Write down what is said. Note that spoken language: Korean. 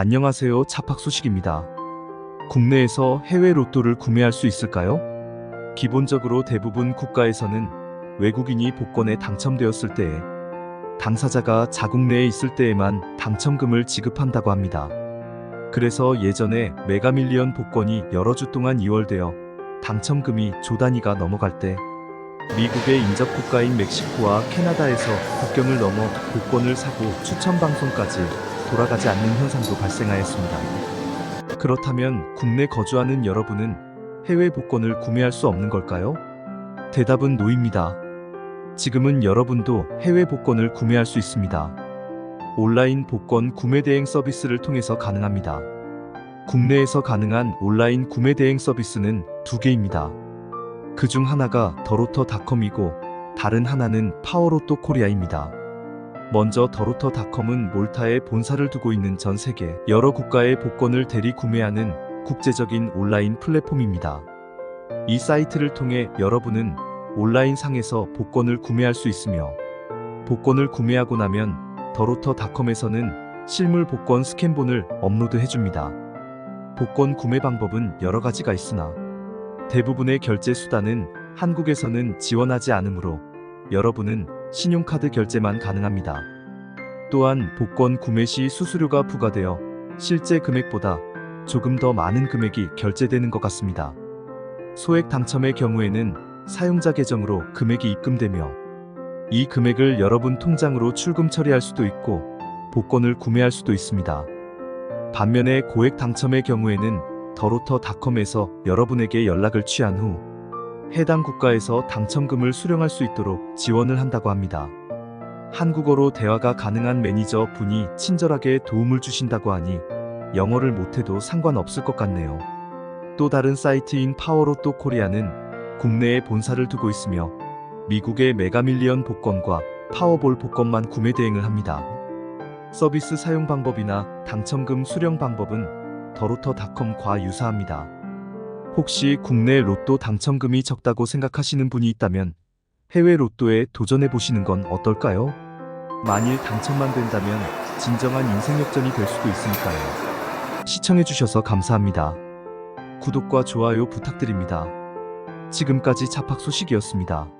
안녕하세요. 차팍 소식입니다. 국내에서 해외 로또를 구매할 수 있을까요? 기본적으로 대부분 국가에서는 외국인이 복권에 당첨되었을 때에 당사자가 자국 내에 있을 때에만 당첨금을 지급한다고 합니다. 그래서 예전에 메가밀리언 복권이 여러 주 동안 이월되어 당첨금이 조 단위가 넘어갈 때 미국의 인접 국가인 멕시코와 캐나다에서 국경을 넘어 복권을 사고 추천 방송까지 돌아가지 않는 현상도 발생하였습니다. 그렇다면 국내 거주하는 여러분은 해외 복권을 구매할 수 없는 걸까요? 대답은 노입니다. 지금은 여러분도 해외 복권을 구매할 수 있습니다. 온라인 복권 구매 대행 서비스를 통해서 가능합니다. 국내에서 가능한 온라인 구매 대행 서비스는 두 개입니다. 그 중 하나가 더로터닷컴이고 다른 하나는 파워로또 코리아입니다. 먼저 더로터닷컴은 몰타에 본사를 두고 있는 전 세계 여러 국가의 복권을 대리 구매하는 국제적인 온라인 플랫폼입니다. 이 사이트를 통해 여러분은 온라인 상에서 복권을 구매할 수 있으며 복권을 구매하고 나면 더로터닷컴에서는 실물 복권 스캔본을 업로드해 줍니다. 복권 구매 방법은 여러 가지가 있으나 대부분의 결제 수단은 한국에서는 지원하지 않으므로 여러분은 신용카드 결제만 가능합니다. 또한 복권 구매 시 수수료가 부과되어 실제 금액보다 조금 더 많은 금액이 결제되는 것 같습니다. 소액 당첨의 경우에는 사용자 계정으로 금액이 입금되며 이 금액을 여러분 통장으로 출금 처리할 수도 있고 복권을 구매할 수도 있습니다. 반면에 고액 당첨의 경우에는 더로터닷컴에서 여러분에게 연락을 취한 후 해당 국가에서 당첨금을 수령할 수 있도록 지원을 한다고 합니다. 한국어로 대화가 가능한 매니저 분이 친절하게 도움을 주신다고 하니 영어를 못해도 상관없을 것 같네요. 또 다른 사이트인 파워로또 코리아는 국내에 본사를 두고 있으며 미국의 메가밀리언 복권과 파워볼 복권만 구매 대행을 합니다. 서비스 사용 방법이나 당첨금 수령 방법은 더로터닷컴과 유사합니다. 혹시 국내 로또 당첨금이 적다고 생각하시는 분이 있다면 해외 로또에 도전해 보시는 건 어떨까요? 만일 당첨만 된다면 진정한 인생 역전이 될 수도 있으니까요. 시청해 주셔서 감사합니다. 구독과 좋아요 부탁드립니다. 지금까지 차팍 소식이었습니다.